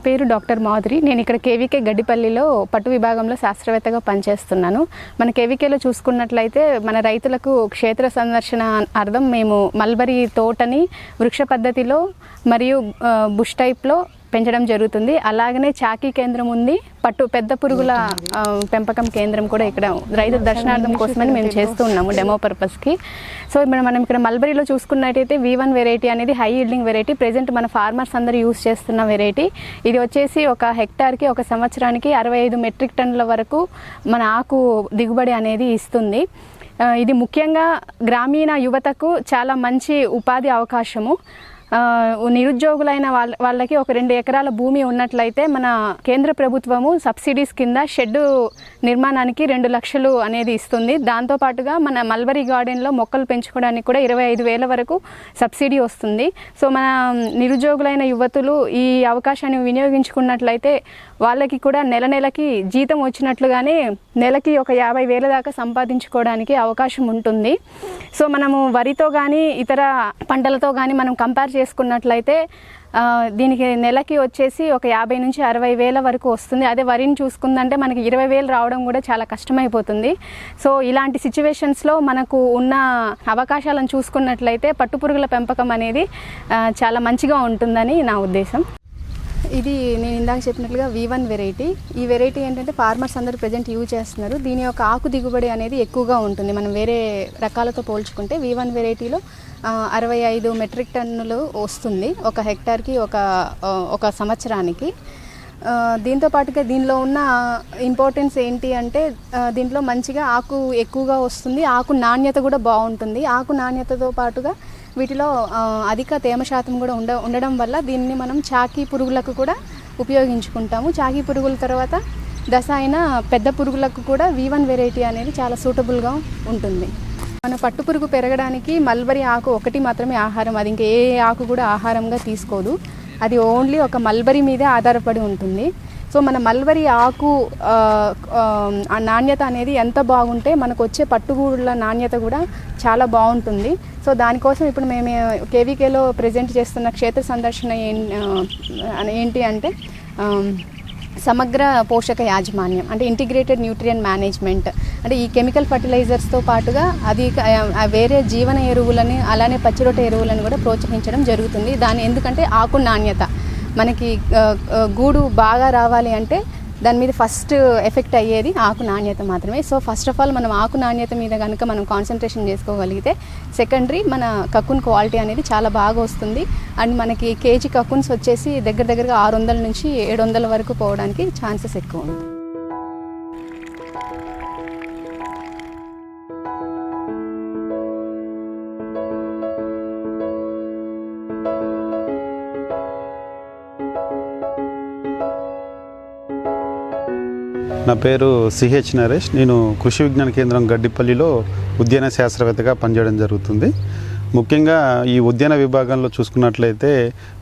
నా పేరు డాక్టర్ మాధురి. నేను ఇక్కడ కేవీకే గడ్డిపల్లిలో పట్టు విభాగంలో శాస్త్రవేత్తగా పనిచేస్తున్నాను. మన కేవీకేలో చూసుకున్నట్లయితే మన రైతులకు క్షేత్ర సందర్శన అర్థం మేము మల్బరీ తోటని వృక్ష పద్ధతిలో మరియు బుష్ టైప్లో పెంచడం జరుగుతుంది. అలాగనే చాకీ కేంద్రం ఉంది. పట్టు పెద్ద పురుగుల పెంపకం కేంద్రం కూడా ఇక్కడ రైతు దర్శనార్థం కోసమని మేము చేస్తూ ఉన్నాము డెమో పర్పస్కి సో ఇప్పుడు మనం ఇక్కడ మల్బరీలో చూసుకున్నట్టయితే వి వన్ వెరైటీ అనేది హై ఈల్డింగ్ వెరైటీ ప్రెజెంట్ మన ఫార్మర్స్ అందరూ యూస్ చేస్తున్న వెరైటీ ఇది వచ్చేసి ఒక హెక్టార్కి ఒక సంవత్సరానికి అరవై ఐదు మెట్రిక్ టన్నుల వరకు మన ఆకు దిగుబడి అనేది ఇస్తుంది. ఇది ముఖ్యంగా గ్రామీణ యువతకు చాలా మంచి ఉపాధి అవకాశము. నిరుద్యోగులైన వాళ్ళ వాళ్ళకి ఒక రెండు ఎకరాల భూమి ఉన్నట్లయితే మన కేంద్ర ప్రభుత్వము సబ్సిడీస్ కింద షెడ్డు నిర్మాణానికి రెండు లక్షలు అనేది ఇస్తుంది. దాంతోపాటుగా మన మల్బరీ గార్డెన్లో మొక్కలు పెంచుకోవడానికి కూడా ఇరవై ఐదు వేల వరకు సబ్సిడీ వస్తుంది. సో మన నిరుద్యోగులైన యువతులు ఈ అవకాశాన్ని వినియోగించుకున్నట్లయితే వాళ్ళకి కూడా నెల నెలకి జీతం వచ్చినట్లుగానే నెలకి ఒక యాభై వేల దాకా సంపాదించుకోవడానికి అవకాశం ఉంటుంది. సో మనము వరితో కానీ ఇతర పంటలతో కానీ మనం కంపేర్ చేసుకున్నట్లయితే దీనికి నెలకి వచ్చేసి ఒక యాభై నుంచి అరవై వేల వరకు వస్తుంది. అదే వరిని చూసుకుందంటే మనకి ఇరవై వేలు రావడం కూడా చాలా కష్టమైపోతుంది. సో ఇలాంటి సిచ్యువేషన్స్లో మనకు ఉన్న అవకాశాలను చూసుకున్నట్లయితే పట్టుపురుగుల పెంపకం అనేది చాలా మంచిగా ఉంటుందని నా ఉద్దేశం. ఇది నేను ఇందాక చెప్పినట్లుగా వి వన్ వెరైటీ ఈ వెరైటీ ఏంటంటే ఫార్మర్స్ అందరూ ప్రజెంట్ యూజ్ చేస్తున్నారు. దీని యొక్క ఆకు దిగుబడి అనేది ఎక్కువగా ఉంటుంది. మనం వేరే రకాలతో పోల్చుకుంటే వి వన్ వెరైటీలో అరవై ఐదు మెట్రిక్ టన్నులు వస్తుంది ఒక హెక్టార్కి ఒక ఒక సంవత్సరానికి. దీంతో పాటుగా దీనిలో ఉన్న ఇంపార్టెన్స్ ఏంటి అంటే దీంట్లో మంచిగా ఆకు ఎక్కువగా వస్తుంది. ఆకు నాణ్యత కూడా బాగుంటుంది. ఆకు నాణ్యతతో పాటుగా వీటిలో అధిక తేమ శాతం కూడా ఉండ ఉండడం వల్ల దీన్ని మనం చాకీ పురుగులకు కూడా ఉపయోగించుకుంటాము. చాకీ పురుగుల తర్వాత దశ అయిన పెద్ద పురుగులకు కూడా వి వన్ వెరైటీ అనేది చాలా సూటబుల్గా ఉంటుంది. మన పట్టు పురుగు పెరగడానికి మల్బరీ ఆకు ఒకటి మాత్రమే ఆహారం. అది ఇంకా ఏ ఆకు కూడా ఆహారంగా తీసుకోదు. అది ఓన్లీ ఒక మల్బరీ మీదే ఆధారపడి ఉంటుంది. సో మన మల్బరీ ఆకు ఆ, నాణ్యత అనేది ఎంత బాగుంటే మనకు వచ్చే పట్టుగూళ్ళ నాణ్యత కూడా చాలా బాగుంటుంది. సో దానికోసం ఇప్పుడు మేము కేవీకేలో ప్రజెంట్ చేస్తున్న క్షేత్ర సందర్శన ఏంటి అంటే సమగ్ర పోషక యాజమాన్యం అంటే ఇంటిగ్రేటెడ్ న్యూట్రియన్ మేనేజ్మెంట్ అంటే ఈ కెమికల్ ఫర్టిలైజర్స్తో పాటుగా అది వేరే జీవన ఎరువులని అలానే పచ్చిరొట్ట ఎరువులను కూడా ప్రోత్సహించడం జరుగుతుంది. దాని ఎందుకంటే ఆకు నాణ్యత. మనకి గూడు బాగా రావాలి అంటే దాని మీద ఫస్ట్ ఎఫెక్ట్ అయ్యేది ఆకు నాణ్యత మాత్రమే. సో ఫస్ట్ ఆఫ్ ఆల్ మనం ఆకు నాణ్యత మీద కనుక మనం కాన్సన్ట్రేషన్ చేసుకోగలిగితే సెకండరీ మన కక్కున్ క్వాలిటీ అనేది చాలా బాగా వస్తుంది. అండ్ మనకి కేజీ కక్కున్స్ వచ్చేసి దగ్గర దగ్గరగా ఆరు వందల నుంచి ఏడు వందల వరకు పోవడానికి ఛాన్సెస్ ఎక్కువ ఉంది నా పేరు సిహెచ్ నరేష్. నేను కృషి విజ్ఞాన కేంద్రం గడ్డిపల్లిలో ఉద్యాన శాస్త్రవేత్తగా పనిచేయడం జరుగుతుంది. ముఖ్యంగా ఈ ఉద్యాన విభాగంలో చూసుకున్నట్లయితే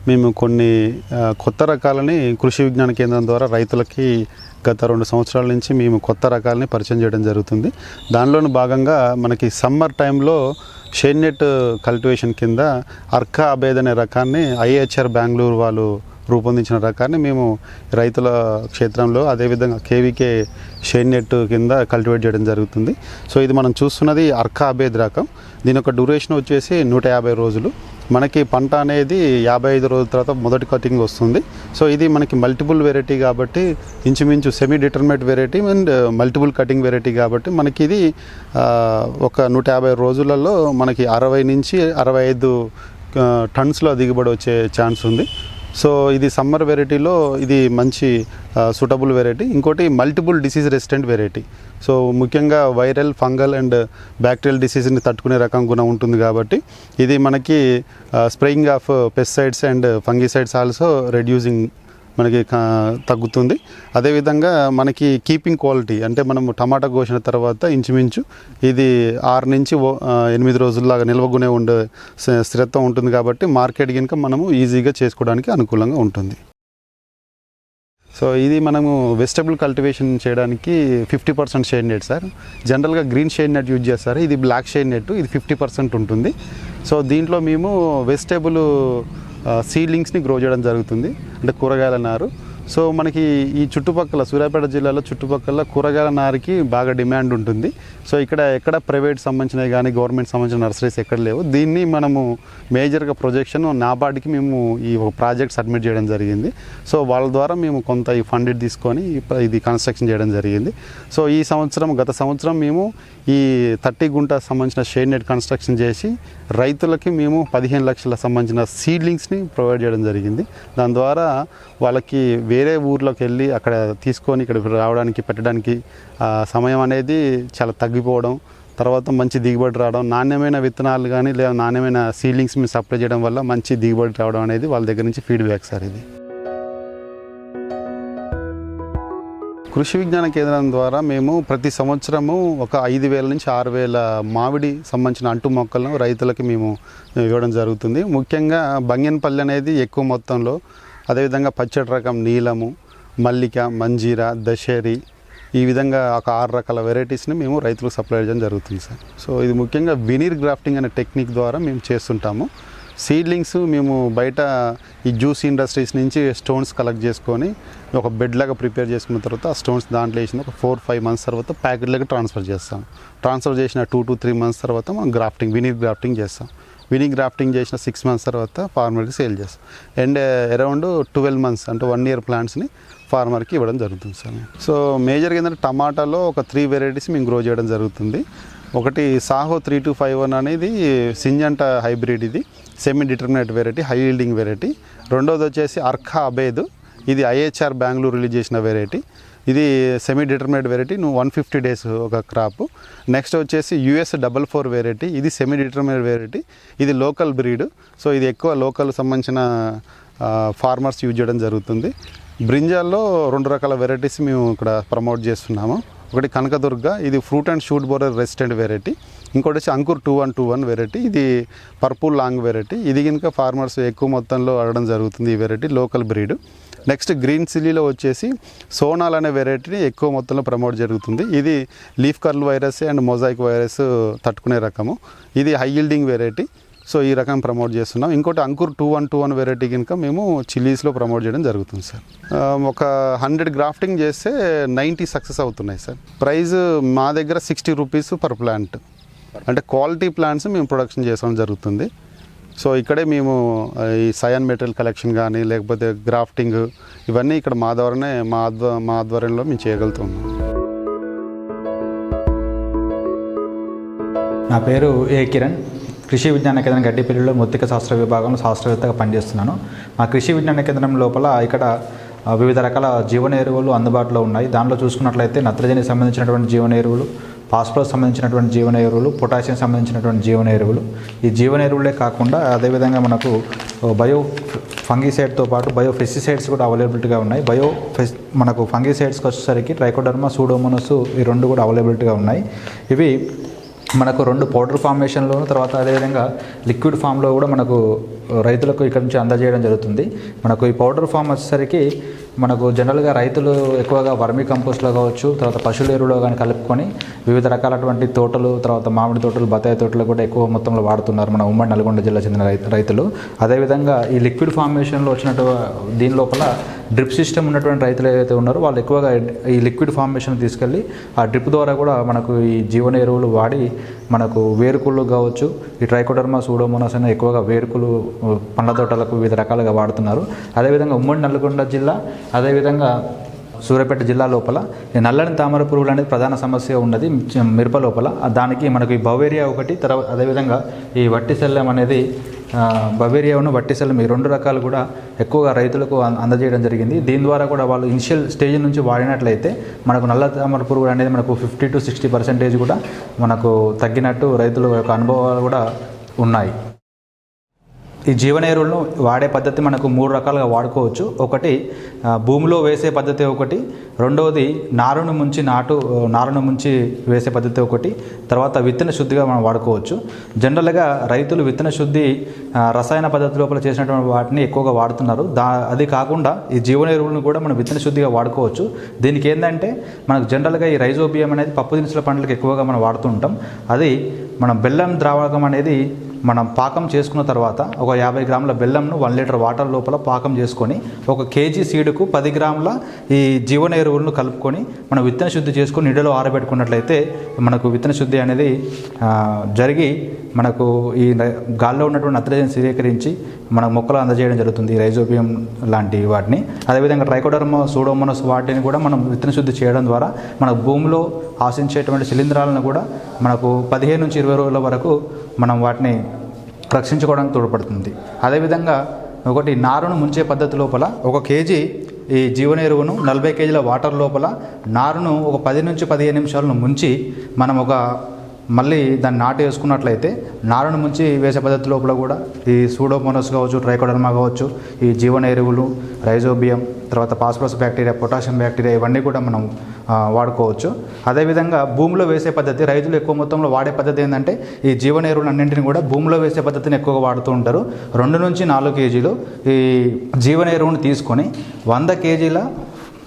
మేము కొన్ని కొత్త రకాలని కృషి విజ్ఞాన కేంద్రం ద్వారా రైతులకి గత రెండు సంవత్సరాల నుంచి మేము కొత్త రకాలని పరిచయం చేయడం జరుగుతుంది. దానిలోని భాగంగా మనకి సమ్మర్ టైంలో షేన్నెట్ కల్టివేషన్ కింద అర్కా అబేద్ అనే రకాన్ని ఐహెచ్ఆర్ బెంగళూరు వాళ్ళు రూపొందించిన రకాన్ని మేము రైతుల క్షేత్రంలో అదేవిధంగా కేవీకే షేన్ నెట్ కింద కల్టివేట్ చేయడం జరుగుతుంది. సో ఇది మనం చూస్తున్నది అర్కా అబేద్ రకం. దీని యొక్క డ్యూరేషన్ వచ్చేసి నూట యాభై రోజులు. మనకి పంట అనేది యాభై ఐదు రోజుల తర్వాత మొదటి కటింగ్ వస్తుంది. సో ఇది మనకి మల్టిపుల్ వెరైటీ కాబట్టి ఇంచుమించు semi determinate variety and multiple cutting variety కాబట్టి మనకి ఇది ఒక నూట యాభై రోజులలో మనకి అరవై నుంచి అరవై ఐదు టన్స్లో దిగుబడి వచ్చే ఛాన్స్ ఉంది. సో ఇది సమ్మర్ వెరైటీలో ఇది మంచి సూటబుల్ వెరైటీ ఇంకోటి multiple disease resistant variety so ముఖ్యంగా వైరల్ ఫంగల్ అండ్ బ్యాక్టీరియల్ డిసీజ్ని తట్టుకునే రకం గుణం ఉంటుంది కాబట్టి ఇది మనకి spraying of pesticides and fungicides also reducing మనకి తగ్గుతుంది. అదేవిధంగా మనకి కీపింగ్ క్వాలిటీ అంటే మనం టమాటా కోసిన తర్వాత ఇంచుమించు ఇది ఆరు నుంచి ఎనిమిది రోజుల్లాగా నిల్వగునే ఉండే స్థిరత్వం ఉంటుంది కాబట్టి మార్కెట్ కనుక మనము ఈజీగా చేసుకోవడానికి అనుకూలంగా ఉంటుంది. సో ఇది మనము వెజిటబుల్ కల్టివేషన్ చేయడానికి fifty percent shade net sir. జనరల్గా గ్రీన్ షేడ్ నెట్ యూజ్ చేస్తారు. ఇది బ్లాక్ షేడ్ నెట్ ఇది ఫిఫ్టీ పర్సెంట్ ఉంటుంది. సో దీంట్లో మేము వెజిటబుల్ సీడ్లింగ్స్ని గ్రో చేయడం జరుగుతుంది. అంటే కూరగాయల నారు. సో మనకి ఈ చుట్టుపక్కల సూర్యాపేట జిల్లాలో చుట్టుపక్కల కూరగాయల నారికి బాగా డిమాండ్ ఉంటుంది. సో ఇక్కడ ఎక్కడ ప్రైవేట్ సంబంధించినవి కానీ గవర్నమెంట్ సంబంధించిన నర్సరీస్ ఎక్కడ లేవు. దీన్ని మనము మేజర్గా ప్రొజెక్షన్ నాబార్డ్కి మేము ఈ ఒక ప్రాజెక్ట్ సబ్మిట్ చేయడం జరిగింది. సో వాళ్ళ ద్వారా మేము కొంత ఈ ఫండెడ్ తీసుకొని ఇది కన్స్ట్రక్షన్ చేయడం జరిగింది. సో ఈ సంవత్సరం గత సంవత్సరం మేము ఈ థర్టీ గుంట సంబంధించిన షేడ్ నెట్ కన్స్ట్రక్షన్ చేసి రైతులకి మేము పదిహేను లక్షల సంబంధించిన సీడ్లింగ్స్ని ప్రొవైడ్ చేయడం జరిగింది. దాని ద్వారా వాళ్ళకి వేరే ఊర్లోకి వెళ్ళి అక్కడ తీసుకొని ఇక్కడ రావడానికి పెట్టడానికి సమయం అనేది చాలా తగ్గిపోవడం తర్వాత మంచి దిగుబడి రావడం నాణ్యమైన విత్తనాలు కానీ లేదా నాణ్యమైన సీలింగ్స్ మేము సప్లై చేయడం వల్ల మంచి దిగుబడి రావడం అనేది వాళ్ళ దగ్గర నుంచి ఫీడ్బ్యాక్ సార్ ఇది. కృషి విజ్ఞాన కేంద్రం ద్వారా మేము ప్రతి సంవత్సరము ఒక ఐదు వేల నుంచి ఆరు వేల మామిడి సంబంధించిన అంటు మొక్కలను రైతులకి మేము ఇవ్వడం జరుగుతుంది. ముఖ్యంగా బంగెనపల్లి అనేది ఎక్కువ మొత్తంలో అదేవిధంగా పచ్చడి రకం నీలము మల్లిక మంజీరా దశేరి ఈ విధంగా ఒక ఆరు రకాల వెరైటీస్ని మేము రైతులకు సప్లై చేయడం జరుగుతుంది సార్. సో ఇది ముఖ్యంగా వినీర్ గ్రాఫ్టింగ్ అనే టెక్నిక్ ద్వారా మేము చేస్తుంటాము. సీడ్లింగ్స్ మేము బయట ఈ జ్యూస్ ఇండస్ట్రీస్ నుంచి స్టోన్స్ కలెక్ట్ చేసుకొని ఒక బెడ్ లాగా ప్రిపేర్ చేసుకున్న తర్వాత ఆ స్టోన్స్ దాంట్లో వేసిన ఒక ఫోర్ ఫైవ్ మంత్స్ తర్వాత ప్యాకెట్లకు ట్రాన్స్ఫర్ చేస్తాం. ట్రాన్స్ఫర్ చేసిన టూ టు త్రీ మంత్స్ తర్వాత మనం గ్రాఫ్టింగ్ వినీర్ గ్రాఫ్టింగ్ చేస్తాం. వినింగ్ గ్రాఫ్టింగ్ చేసిన సిక్స్ మంత్స్ తర్వాత ఫార్మర్కి సేల్ చేస్తాం. And around uh, twelve months అంటే వన్ ఇయర్ ప్లాంట్స్ని ఫార్మర్కి ఇవ్వడం జరుగుతుంది సార్. సో మేజర్గా ఏంటంటే టమాటాలో ఒక త్రీ వెరైటీస్ మేము గ్రో చేయడం జరుగుతుంది. ఒకటి Saaho three two five one అనేది సింజంట హైబ్రిడ్ ఇది. Semi determinate variety high yielding variety రెండోది వచ్చేసి అర్ఖా అబేద్. ఇది ఐహెచ్ఆర్ బెంగళూరు రిలీజ్ చేసిన వెరైటీ ఇది సెమీ డిటర్మినేట్ వెరైటీ నువ్వు వన్ ఫిఫ్టీ డేస్ ఒక క్రాప్ నెక్స్ట్ వచ్చేసి యుఎస్ డబల్ ఫోర్ వెరైటీ ఇది సెమీ డిటర్మినేట్ వెరైటీ ఇది లోకల్ బ్రీడ్ సో ఇది ఎక్కువ లోకల్ సంబంధించిన ఫార్మర్స్ యూజ్ చేయడం జరుగుతుంది. బ్రింజాల్లో రెండు రకాల వెరైటీస్ మేము ఇక్కడ ప్రమోట్ చేస్తున్నాము. ఒకటి కనకదుర్గ ఇది fruit and shoot borer resistant variety ఇంకోటి వచ్చి Ankur two one two one variety ఇది పర్పుల్ లాంగ్ వెరైటీ ఇది కనుక ఫార్మర్స్ ఎక్కువ మొత్తంలో అడగడం జరుగుతుంది ఈ variety local breed next green చిల్లీలో వచ్చేసి సోనాల్ అనే వెరైటీని ఎక్కువ మొత్తంలో ప్రమోట్ జరుగుతుంది. ఇది leaf curl virus and mosaic virus తట్టుకునే రకము. ఇది హై హీల్డింగ్ వెరైటీ సో ఈ రకం ప్రమోట్ చేస్తున్నాం. ఇంకోటి Ankur two one two one variety కనుక మేము చిల్లీస్లో ప్రమోట్ చేయడం జరుగుతుంది సార్. ఒక హండ్రెడ్ గ్రాఫ్టింగ్ చేస్తే నైంటీ సక్సెస్ అవుతున్నాయి సార్. ప్రైస్ మా దగ్గర సిక్స్టీ రూపీస్ పర్ ప్లాంట్ అంటే క్వాలిటీ ప్లాంట్స్ మేము ప్రొడక్షన్ చేసడం జరుగుతుంది. సో ఇక్కడే మేము ఈ సయాన్ మెటీరియల్ కలెక్షన్ కానీ లేకపోతే గ్రాఫ్టింగ్ ఇవన్నీ ఇక్కడ మా ద్వారానే మా ఆధ్వ మా ఆధ్వర్యంలో మేము చేయగలుగుతున్నాం. నా పేరు ఏ కిరణ్. కృషి విజ్ఞాన కేంద్రం గడ్డిపల్లిలో మృత్తిక శాస్త్ర విభాగంలో శాస్త్రవేత్తగా పనిచేస్తున్నాను. మా కృషి విజ్ఞాన కేంద్రం లోపల ఇక్కడ వివిధ రకాల జీవన ఎరువులు అందుబాటులో ఉన్నాయి. దానిలో చూసుకున్నట్లయితే నత్రజనికి సంబంధించినటువంటి జీవన ఎరువులు ఫాస్ఫరస్ సంబంధించినటువంటి జీవన ఎరువులు పొటాషియం సంబంధించినటువంటి జీవన ఎరువులు ఈ జీవన ఎరువులే కాకుండా అదేవిధంగా మనకు బయో ఫంగిసైడ్తో పాటు బయో ఫెస్టిసైడ్స్ కూడా అవైలబిలిటీగా ఉన్నాయి. బయో ఫెస్ మనకు ఫంగిసైడ్స్కి వచ్చేసరికి ట్రైకోడర్మా సూడోమోనస్ ఈ రెండు కూడా అవైలబిలిటీగా ఉన్నాయి. ఇవి మనకు రెండు పౌడర్ ఫార్మేషన్లోను తర్వాత అదేవిధంగా లిక్విడ్ ఫామ్లో కూడా మనకు రైతులకు ఇక్కడ నుంచి అందజేయడం జరుగుతుంది. మనకు ఈ పౌడర్ ఫామ్ వచ్చేసరికి మనకు జనరల్గా రైతులు ఎక్కువగా వర్మీ కంపోస్ట్లో కావచ్చు తర్వాత పశువుల ఎరువులో కానీ కలుపుకొని వివిధ రకాలటువంటి తోటలు తర్వాత మామిడి తోటలు బత్తాయి తోటలు కూడా ఎక్కువ మొత్తంలో వాడుతున్నారు మన ఉమ్మడి నల్గొండ జిల్లా చెందిన రైతులు. అదేవిధంగా ఈ లిక్విడ్ ఫార్మేషన్లో వచ్చినట్టు దీని లోపల డ్రిప్ సిస్టమ్ ఉన్నటువంటి రైతులు ఏదైతే ఉన్నారో వాళ్ళు ఎక్కువగా ఈ లిక్విడ్ ఫార్మేషన్ తీసుకెళ్ళి ఆ డ్రిప్ ద్వారా కూడా మనకు ఈ జీవన ఎరువులు వాడి మనకు వేరుకుళ్ళు కావచ్చు ఈ ట్రైకోడర్మా సూడోమోనాస్ అనే ఎక్కువగా వేరుకులు పండ్ల తోటలకు వివిధ రకాలుగా వాడుతున్నారు. అదేవిధంగా ఉమ్మడి నల్గొండ జిల్లా అదేవిధంగా సూర్యాపేట జిల్లా లోపల ఈ నల్లని తామర పురుగులు అనేది ప్రధాన సమస్య ఉన్నది మిరప లోపల. దానికి మనకు ఈ బవేరియా ఒకటి తర్వాత అదేవిధంగా ఈ వట్టి అనేది బవేరియాను వట్టి ఈ రెండు రకాలు కూడా ఎక్కువగా రైతులకు అందజేయడం జరిగింది. దీని ద్వారా కూడా వాళ్ళు ఇనిషియల్ స్టేజ్ నుంచి వాడినట్లయితే మనకు నల్ల తామర పురుగు అనేది మనకు ఫిఫ్టీ టు సిక్స్టీ పర్సెంటేజ్ కూడా మనకు తగ్గినట్టు రైతుల యొక్క అనుభవాలు కూడా ఉన్నాయి. ఈ జీవన ఎరువులను వాడే పద్ధతి మనకు మూడు రకాలుగా వాడుకోవచ్చు. ఒకటి భూమిలో వేసే పద్ధతి ఒకటి రెండవది నారును ముంచి నాటు నారును ముంచి వేసే పద్ధతి ఒకటి తర్వాత విత్తన శుద్ధిగా మనం వాడుకోవచ్చు. జనరల్గా రైతులు విత్తన శుద్ధి రసాయన పద్ధతి లోపల చేసినటువంటి వాటిని ఎక్కువగా వాడుతున్నారు. దా అది కాకుండా ఈ జీవన ఎరువులను కూడా మనం విత్తన శుద్ధిగా వాడుకోవచ్చు. దీనికి ఏంటంటే మనకు జనరల్గా ఈ రైజోబియం అనేది పప్పు దినుసుల పంటలకు ఎక్కువగా మనం వాడుతుంటాం అది మనం బెల్లం ద్రావకం అనేది మనం పాకం చేసుకున్న తర్వాత ఒక యాభై గ్రాముల బెల్లంను వన్ లీటర్ వాటర్ లోపల పాకం చేసుకొని ఒక కేజీ సీడుకు పది గ్రాముల ఈ జీవన ఎరువులను కలుపుకొని మనం విత్తన శుద్ధి చేసుకొని నీడలో ఆరబెట్టుకున్నట్లయితే మనకు విత్తన శుద్ధి అనేది జరిగి మనకు ఈ గాల్లో ఉన్నటువంటి నత్రజని స్థిరీకరించి మన మొక్కలు అందజేయడం జరుగుతుంది ఈ రైజోబియం లాంటి వాటిని. అదేవిధంగా ట్రైకోడర్మ సూడోమోనస్ వాటిని కూడా మనం విత్తన శుద్ధి చేయడం ద్వారా మన భూమిలో ఆశించేటువంటి శిలీంధ్రాలను కూడా మనకు పదిహేను నుంచి ఇరవై రోజుల వరకు మనం వాటిని రక్షించుకోవడానికి తోడ్పడుతుంది. అదేవిధంగా ఒకటి నారును ముంచే పద్ధతి లోపల ఒక కేజీ ఈ జీవన ఎరువును నలభై కేజీల వాటర్ లోపల నారును ఒక పది నుంచి పదిహేను నిమిషాలను ముంచి మనం ఒక మళ్ళీ దాన్ని నాటు వేసుకున్నట్లయితే నారును ముంచి వేసే పద్ధతి లోపల కూడా ఈ సూడోమోనస్ కావచ్చు ట్రైకోడర్మా కావచ్చు ఈ జీవన ఎరువులు రైజోబియం తర్వాత పాస్పరస్ బ్యాక్టీరియా పొటాషియం బ్యాక్టీరియా ఇవన్నీ కూడా మనం వాడుకోవచ్చు. అదేవిధంగా భూమిలో వేసే పద్ధతి రైతులు ఎక్కువ మొత్తంలో వాడే పద్ధతి ఏంటంటే ఈ జీవన ఎరువులు అన్నింటిని కూడా భూమిలో వేసే పద్ధతిని ఎక్కువగా వాడుతూ ఉంటారు. రెండు నుంచి నాలుగు కేజీలు ఈ జీవన ఎరువును తీసుకొని వంద కేజీల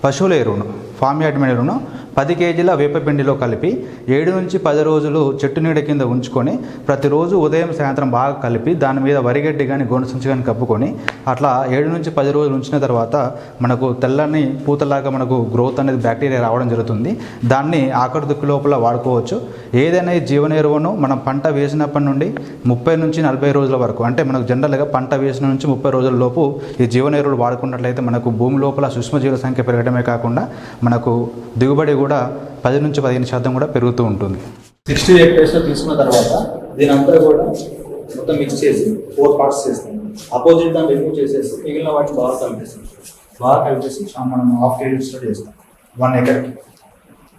పశువుల ఎరువును ఫామ్ యార్డ్ ఎరువును పది కేజీల వేపపిండిలో కలిపి ఏడు నుంచి పది రోజులు చెట్టు నీడ కింద ఉంచుకొని ప్రతిరోజు ఉదయం సాయంత్రం బాగా కలిపి దాని మీద వరిగడ్డి కానీ గోనసంచి కానీ కప్పుకొని అట్లా ఏడు నుంచి పది రోజులు ఉంచిన తర్వాత మనకు తెల్లని పూతలాగా మనకు గ్రోత్ అనేది బ్యాక్టీరియా రావడం జరుగుతుంది. దాన్ని ఆకలిదుక్కు లోపల వాడుకోవచ్చు. ఏదైనా ఈ జీవన ఎరువును మనం పంట వేసినప్పటి నుండి ముప్పై నుంచి నలభై రోజుల వరకు అంటే మనకు జనరల్గా పంట వేసిన నుంచి ముప్పై రోజుల లోపు ఈ జీవన ఎరువులు వాడుకున్నట్లయితే మనకు భూమి లోపల సూక్ష్మజీవుల సంఖ్య పెరగడమే కాకుండా మనకు దిగుబడి కూడా పది నుంచి పదిహేను శాతం కూడా పెరుగుతూ ఉంటుంది. సిక్స్టీ ఎయిట్ డేస్లో తీసుకున్న తర్వాత దీని కూడా మొత్తం మిక్స్ చేసి ఫోర్ పార్ట్స్ చేస్తాం. అపోజిట్ దాన్ని రిమూవ్ చేసేసి మిగిలిన వాటిని బాగా కలిపేస్తాం. బాగా కలిపేసి మనం హాఫ్ కేజీస్లో చేస్తాం. వన్ ఎకర్కి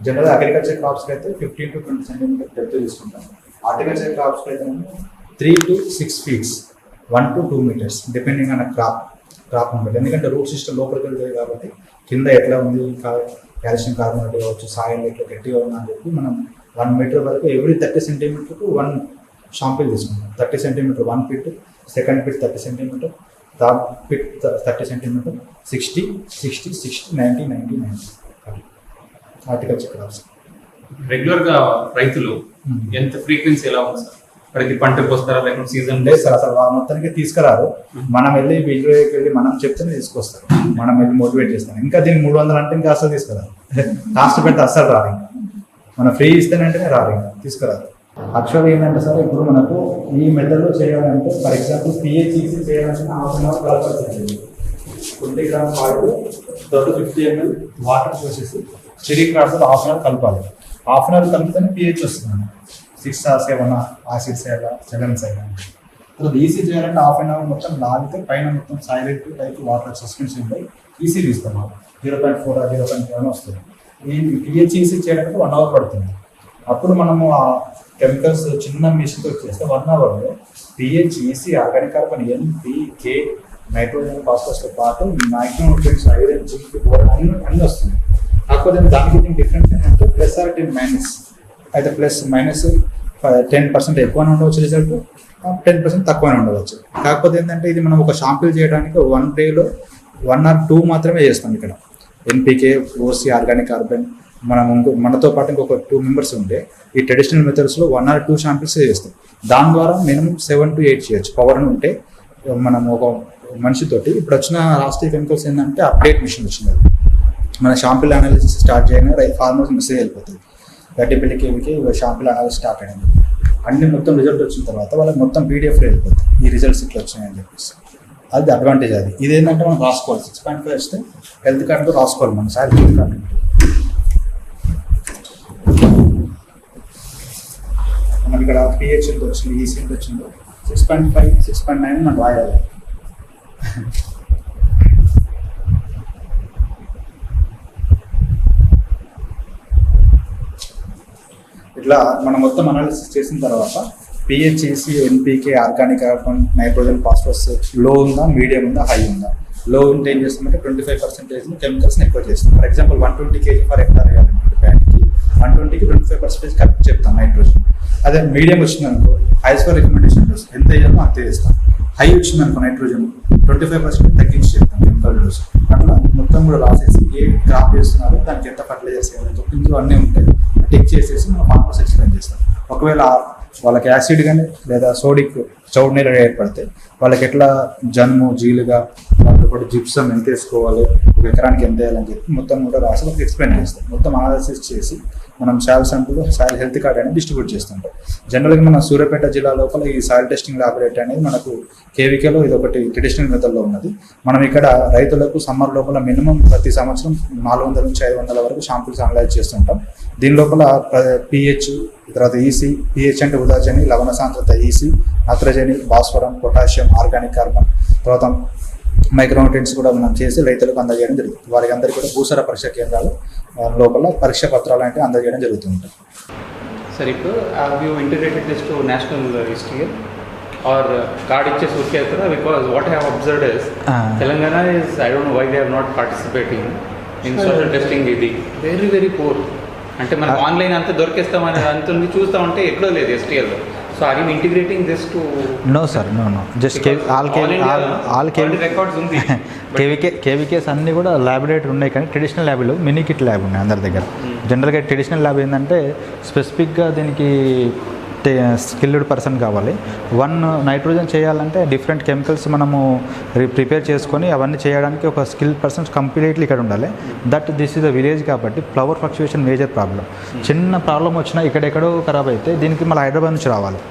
జనరల్ అగ్రికల్చర్ క్రాప్స్కి అయితే fifteen to twenty centimeter depth తీసుకుంటాం. హార్టికల్చర్ క్రాప్స్కి అయితే మనం three to six feets one to two meters depending on crop crop ఉంటుంది ఎందుకంటే రూట్ సిస్టమ్ లోపలికి వెళ్తుంది కాబట్టి కింద ఎట్లా ఉంది కాల్షియం కార్బోనేట్ కావచ్చు సాయిల్ ఎట్లా గట్టిగా ఉందా అని చెప్పి మనం వన్ మీటర్ వరకు ఎవ్రీ థర్టీ సెంటీమీటర్కు వన్ షాంపిల్ తీసుకుంటాం thirty centimeter one feet second feet thirty centimeter third feet thirty centimeter sixty sixty sixty ninety ninety ninety horticulture crops రెగ్యులర్గా రైతులు Hmm. ఎంత ఫ్రీక్వెన్సీ ఎలా ఉంది సార్? ప్రతి పంటకు వస్తారా లేకుంటే సీజన్ లేదు సార్ అసలు వాళ్ళ మొత్తానికి తీసుకురారు. మనం వెళ్ళి విజయకి వెళ్ళి మనం చెప్తేనే తీసుకొస్తారు. మనం వెళ్ళి మోటివేట్ చేస్తాం ఇంకా దీన్ని మూడు వందలు అంటే ఇంకా అసలు తీసుకురారు. కాస్ట్ పెడితే అస్సలు రారు ఇంకా. మనం ఫ్రీ ఇస్తేనంటేనే రారు ఇంకా తీసుకురారు. యాక్చువల్గా ఏంటంటే సార్ ఇప్పుడు మనకు ఈ మెథడ్లో చేయాలంటే ఫర్ ఎగ్జాంపుల్ పిహెచ్ఈసి చేయాలంటే హాఫ్ అన్ అవర్ పడుతుంది twenty gram water thirty fifty ML water పోసేసి చెరీ క్రాఫ్ట్ హాఫ్ అన్ అవర్ కలపాలి. హాఫ్ అన్ అవర్ కలిపితేనే పిహెచ్ వస్తుంది six seven acid side seven side తర్వాత ఈసీ చేయాలంటే హాఫ్ అన్ అవర్ మొత్తం లాగితే పైన మొత్తం సైలెంట్ టైప్ వాటర్ సస్పెన్షన్ ఉంటాయి ఈసీ తీస్తాం zero point four zero point seven వస్తుంది. ఈ పిహెచ్ఈసీ చేయడానికి వన్ అవర్ పడుతుంది. అప్పుడు మనము ఆ కెమికల్స్ చిన్న మిషన్తో చేస్తే వన్ అవర్లో pH EC organic carbon NPK nitrogen ఫాస్ఫరస్తో పాటు maximum nutrients iron zinc bore అన్ని వస్తుంది. కాకపోతే దానికి డిఫరెన్స్ ఏంటంటే ప్లస్ ఆర్ టెన్ మైనస్ అయితే ప్లస్ మైనస్ టెన్ పర్సెంట్ ఎక్కువనే ఉండవచ్చు రిజల్ట్ టెన్ పర్సెంట్ తక్కువనే ఉండవచ్చు. కాకపోతే ఏంటంటే ఇది మనం ఒక షాంపిల్ చేయడానికి వన్ డేలో వన్ ఆర్ టూ మాత్రమే చేస్తాం ఇక్కడ. ఎన్పికే ఓసీ ఆర్గానిక్ కార్బన్ మనం ఇంకో మనతో పాటు ఇంకొక టూ మెంబర్స్ ఉంటే ఈ ట్రెడిషనల్ మెథడ్స్లో వన్ ఆర్ టూ షాంపిల్స్ చేస్తాం. దాని ద్వారా మినిమం సెవెన్ టు ఎయిట్ చేయొచ్చు. పవర్ అని ఉంటే మనం ఒక మనిషితోటి ఇప్పుడు వచ్చిన రాష్ట్రీయ కెమికల్స్ ఏంటంటే అప్డేట్ మిషన్ వచ్చింది. అది. మన షాంపిల్ అనాలిసిస్ స్టార్ట్ చేయగానే రైతు ఫార్మర్స్ మెసేజ్ వెళ్ళిపోతుంది గడ్డిపల్లి కేవీకి షాంపులు అనాలి స్టార్ట్ అయింది అన్ని మొత్తం రిజల్ట్ వచ్చిన తర్వాత వాళ్ళకి మొత్తం పీడిఎఫ్ వెళ్ళిపోతుంది ఈ రిజల్ట్స్ ఇట్లా వచ్చినాయని చెప్పేసి. అది అడ్వాంటేజ్ అది. ఇది ఏంటంటే మనం రాసుకోవాలి. సిక్స్ పాయింట్ ఫైవ్ వస్తే హెల్త్ కార్డు రాసుకోవాలి మనం. సార్ హెల్త్ కార్డు మనకి ఇక్కడ పిహెచ్ ఎంత వచ్చింది ఈసీ ఎంత వచ్చిందో. Six point five six point nine మనం రాయాలి. ఇట్లా మనం మొత్తం అనాలిసిస్ చేసిన తర్వాత pH EC NPK organic carbon nitrogen ఫాస్ఫరస్లో ఉందా మీడియం ఉందా హై ఉందా? లో ఉంటే ఏం చేస్తామంటే ట్వంటీ ఫైవ్ పర్సెంటేజ్ కెమికల్స్ ఎక్కువ చేస్తాం for example one twenty KG per hectare వేయాలనుకుంటే ప్యాన్కి వన్ ట్వంటీకి ట్వంటీ ఫైవ్ పర్సెంటేజ్ కలిపి చెప్తాం నైట్రోజన్ అదే మీడియం వచ్చిందనుకో హైస్ ఫర్ రికమెండేషన్ డోస్ ఎంత వేయాలో అంతే చేస్తాం హై వచ్చిందనుకో నైట్రోజన్ ట్వంటీ ఫైవ్ పర్సెంట్ తగ్గించి చెప్తాం కెమికల్ డోస్ అట్లా మొత్తం కూడా రాసేసి ఏ క్రాప్ చేస్తున్నారో దానికి ఎంత ఫర్టిలైజర్స్ వేయాలని చెప్పి ఇందులో అన్నీ ఉంటాయి. టిక్ చేసేసి మనం ఫార్మర్స్ ఎక్స్ప్లెయిన్ చేస్తాం. ఒకవేళ వాళ్ళకి యాసిడ్ కానీ లేదా సోడిక్ చౌడ్ నీళ్ళు ఏర్పడితే వాళ్ళకి ఎట్లా జన్ము జీలుగా దాంతోపాటు జిప్సం ఎంత వేసుకోవాలి ఒక ఎకరానికి ఎంత వేయాలని చెప్పి మొత్తం కూడా రాసి వాళ్ళకి ఎక్స్ప్లెయిన్ చేస్తాం. మొత్తం అనాలిసిస్ చేసి మనం soil sample soil health card అనేది డిస్ట్రిబ్యూట్ చేస్తుంటాం. జనరల్గా మన సూర్యాపేట జిల్లా లోపల ఈ సాయిల్ టెస్టింగ్ ల్యాబొరేటరీ అనేది మనకు కేవీకేలో ఇది ఒకటి ట్రెడిషనల్ మెథడ్లో ఉన్నది. మనం ఇక్కడ రైతులకు సమ్మర్ లోపల మినిమం ప్రతి సంవత్సరం నాలుగు వందల నుంచి ఐదు వందల వరకు షాంపుల్స్ అనలైజ్ చేస్తుంటాం. దీని లోపల పిహెచ్ తర్వాత ఈసీ పిహెచ్ అంటే ఉదాజని లవణ సాంద్రత ఈసీ నత్రజని భాస్వరం పొటాషియం ఆర్గానిక్ కార్బన్ తర్వాత మైక్రోన్యూట్రియన్స్ కూడా మనం చేసి రైతులకు అందజేయడం జరుగుతుంది. వారికి అందరికీ కూడా భూసార పరీక్ష కేంద్రాలు లోపల పరీక్ష పత్రాలు అంటే అందజేయడం జరుగుతుంది సార్ ఇప్పుడు you integrated this to national history are card ఇచ్చేసి ఊరికే వెళ్తారా because what have observed is. Telangana is I don't know why they not participating in social testing ఇది. వెరీ వెరీ పూర్ అంటే మనకు ఆన్లైన్ అంతా దొరికేస్తామని అంత ఉంది చూస్తామంటే ఎక్కడో లేదు STL so are you integrating this to no sir no no just K all K all K records ఉంది. కేవీకే కేవీకేస్ అన్నీ కూడా ల్యాబొరేటరీ ఉన్నాయి కానీ ట్రెడిషనల్ ల్యాబ్లు మినీ కిట్ ల్యాబ్ ఉన్నాయి అందరి దగ్గర. జనరల్గా ట్రెడిషనల్ ల్యాబ్ ఏంటంటే స్పెసిఫిక్గా దీనికి స్కిల్డ్ పర్సన్ కావాలి. వన్ నైట్రోజన్ చేయాలంటే డిఫరెంట్ కెమికల్స్ మనము ప్రిపేర్ చేసుకొని అవన్నీ చేయడానికి ఒక స్కిల్ పర్సన్స్ కంప్లీట్లీ ఇక్కడ ఉండాలి. That this is the village కాబట్టి ఫ్లవర్ ఫ్లక్చుయేషన్ మేజర్ ప్రాబ్లం చిన్న ప్రాబ్లం వచ్చినా ఇక్కడెక్కడో ఖరాబ్ అయితే దీనికి మళ్ళీ హైదరాబాద్ నుంచి రావాలి.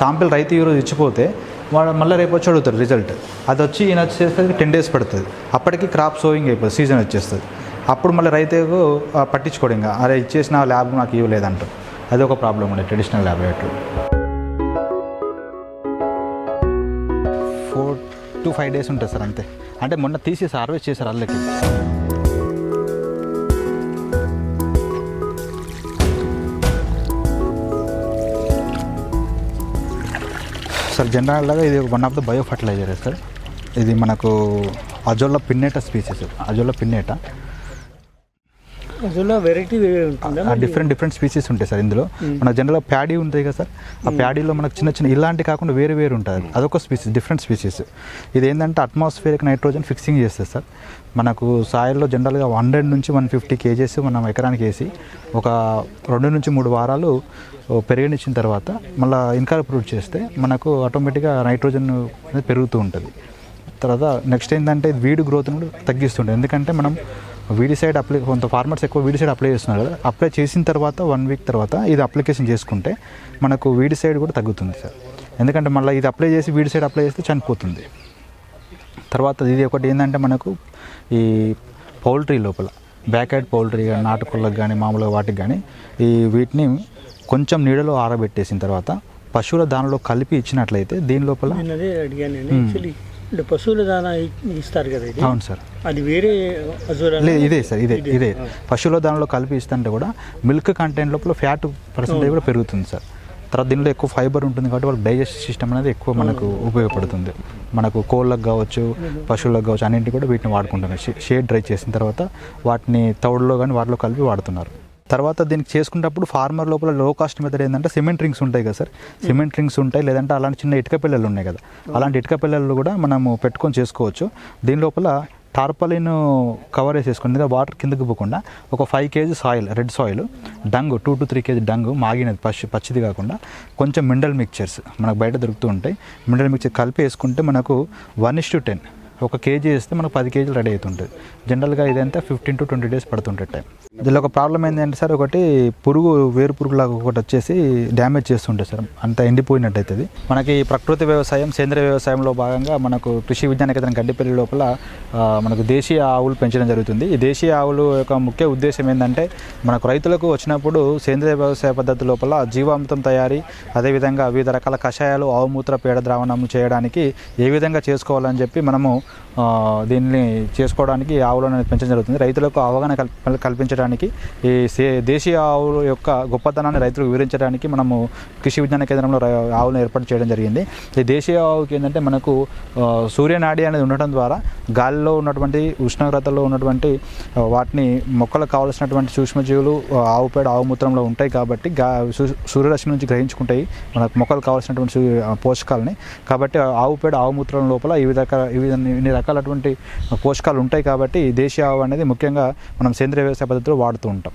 షాంపిల్ రైతు ఈరోజు ఇచ్చిపోతే వాడు మళ్ళీ రేపు వచ్చి అడుగుతారు రిజల్ట్ అది వచ్చి ఈయన వచ్చేసరికి టెన్ డేస్ పడుతుంది. అప్పటికి క్రాప్ సోయింగ్ అయిపోతుంది సీజన్ వచ్చేస్తుంది. అప్పుడు మళ్ళీ రైతుకు పట్టించుకోవడం పట్టించుకోడు ఇంకా. అరే ఇచ్చేసిన ల్యాబ్ నాకు ఇవ్వలేదంట అది ఒక ప్రాబ్లం ఉండే traditional laboratory. Four to five days ఉంటుంది సార్ అంతే. అంటే మొన్న తీసి హార్వెస్ట్ చేశారు అల్లకి. సార్ జనరల్గా ఇది one of the bio fertilizer sir. ఇది మనకు Azolla pinnata species Azolla pinnata. అందులో వెరైటీ డిఫరెంట్ డిఫరెంట్ స్పీసీస్ ఉంటాయి సార్ ఇందులో. మన జనరల్గా ప్యాడీ ఉంటుంది కదా సార్. ఆ ప్యాడీలో మనకు చిన్న చిన్న ఇలాంటి కాకుండా వేరే వేరు ఉంటుంది అదొక స్పీసీస్ డిఫరెంట్ స్పీసీస్ ఇది ఏంటంటే అట్మాస్ఫియరిక్ నైట్రోజన్ ఫిక్సింగ్ చేస్తుంది సార్. మనకు సాయిల్లో జనరల్గా హండ్రెడ్ నుంచి వన్ ఫిఫ్టీ కేజెస్ మనం ఎకరానికి వేసి ఒక రెండు నుంచి మూడు వారాలు పెరిగనిచ్చిన తర్వాత మళ్ళీ ఇన్కార్పొరేట్ చేస్తే మనకు ఆటోమేటిక్గా నైట్రోజన్ అనేది పెరుగుతూ ఉంటుంది. తర్వాత నెక్స్ట్ ఏంటంటే వీడి గ్రోత్ను కూడా తగ్గిస్తుంటుంది ఎందుకంటే మనం వీడి సైడ్ అప్లై కొంత ఫార్మర్స్ ఎక్కువ వీడి సైడ్ అప్లై చేస్తున్నారు. కదా అప్లై చేసిన తర్వాత వన్ వీక్ తర్వాత ఇది అప్లికేషన్ చేసుకుంటే మనకు వీడి సైడ్ కూడా తగ్గుతుంది సార్. ఎందుకంటే మళ్ళీ ఇది అప్లై చేసి వీడి సైడ్ అప్లై చేస్తే చనిపోతుంది. తర్వాత ఇది ఒకటి ఏంటంటే మనకు ఈ పౌల్ట్రీ లోపల బ్యాక్ హెడ్ పౌల్ట్రీ కానీ నాటుకోళ్ళకి కానీ మామూలుగా వాటికి కానీ ఈ వీటిని కొంచెం నీడలో ఆరబెట్టేసిన తర్వాత పశువుల దానిలో కలిపి ఇచ్చినట్లయితే దీని లోపల నేను అదే అడిగాను నేను. యాక్చువల్లీ అంటే పశువుల దానా ఇ- ఇస్తారు కదా ఇది? అవును సార్. అది వేరే లేదు ఇదే సార్ ఇదే ఇదే. పశువుల దానిలో కలిపి ఇస్తుంటే కూడా మిల్క్ కంటెంట్ లోపల ఫ్యాట్ పర్సెంటేజ్ కూడా పెరుగుతుంది సార్. తర్వాత దీనిలో ఎక్కువ ఫైబర్ ఉంటుంది కాబట్టి వాళ్ళకి డైజెస్ట్ సిస్టమ్ అనేది ఎక్కువ మనకు ఉపయోగపడుతుంది. మనకు కోళ్ళకు కావచ్చు పశువులకు కావచ్చు అన్నింటి కూడా వీటిని వాడుకుంటున్నారు. షేడ్ డ్రై చేసిన తర్వాత వాటిని తౌడులో కానీ వాటిలో కలిపి వాడుతున్నారు. తర్వాత దీనికి చేసుకున్నప్పుడు ఫార్మర్ లోపల లో కాస్ట్ మెథడ్ ఏంటంటే సిమెంట్ రింగ్స్ ఉంటాయి కదా సార్. సిమెంట్ రింగ్స్ ఉంటాయి లేదంటే అలాంటి చిన్న ఇటుక పిల్లలు ఉన్నాయి కదా. అలాంటి ఇటుక పిల్లలు కూడా మనము పెట్టుకొని చేసుకోవచ్చు. దీని లోపల టార్పలిన్ కవర్ వేసేసుకుని వాటర్ కిందకి పోకుండా ఒక five KG soil red soil dung two to three KG dung మాగినది పచ్చి పచ్చిది కాకుండా కొంచెం మినరల్ మిక్చర్స్ మనకు బయట దొరుకుతూ ఉంటాయి. మినరల్ మిక్చర్ కలిపి వేసుకుంటే మనకు వన్ ఇస్ టు టెన్ ఒక కేజీ వేస్తే మనకు పది కేజీలు రెడీ అవుతుంటుంది జనరల్గా ఇదంతా ఫిఫ్టీన్ టు ట్వంటీ డేస్ పడుతుంటే టైం దీనిలో ఒక ప్రాబ్లం ఏంటంటే సార్ ఒకటి పురుగు వేరు పురుగులాగా ఒకటి వచ్చేసి డ్యామేజ్ చేస్తుంటే సార్. అంత ఎండిపోయినట్టయితుంది. మనకి ప్రకృతి వ్యవసాయం సేంద్రియ వ్యవసాయంలో భాగంగా మనకు కృషి విజ్ఞాన కేంద్రం గడ్డిపల్లి లోపల మనకు దేశీయ ఆవులు పెంచడం జరుగుతుంది. ఈ దేశీయ ఆవులు యొక్క ముఖ్య ఉద్దేశం ఏంటంటే మనకు రైతులకు వచ్చినప్పుడు సేంద్రియ వ్యవసాయ పద్ధతి లోపల జీవామృతం తయారీ అదేవిధంగా వివిధ రకాల కషాయాలు ఆవుమూత్ర పేడ ద్రావణం చేయడానికి ఏ విధంగా చేసుకోవాలని చెప్పి మనము దీన్ని చేసుకోవడానికి ఆవులను పెంచడం జరుగుతుంది. రైతులకు అవగాహన కల్ప కల్పించడానికి ఈ సే దేశీయ ఆవుల యొక్క గొప్పతనాన్ని రైతులకు వివరించడానికి మనము కృషి విజ్ఞాన కేంద్రంలో రై- ఆవులను ఏర్పాటు చేయడం జరిగింది. ఈ దేశీయ ఆవుకి ఏంటంటే మనకు సూర్యనాడి అనేది ఉండటం ద్వారా గాలిలో ఉన్నటువంటి ఉష్ణోగ్రతలో ఉన్నటువంటి వాటిని మొక్కలకు కావాల్సినటువంటి సూక్ష్మజీవులు ఆవు పేడ ఆవు మూత్రంలో ఉంటాయి కాబట్టి గా సూ- సూర్యరశ్మి నుంచి గ్రహించుకుంటాయి. మనకు మొక్కలకు కావాల్సినటువంటి సూ- పోషకాలని. కాబట్టి ఆవు పేడ ఆవు మూత్రం లోపల ఈ విధంగా ఈ విధంగా ఇన్ని రకాలటువంటి పోషకాలు ఉంటాయి కాబట్టి దేశీయ ఆవు అనేది ముఖ్యంగా మనం సేంద్రియ వ్యవసాయ పద్ధతిలో వాడుతూ ఉంటాం.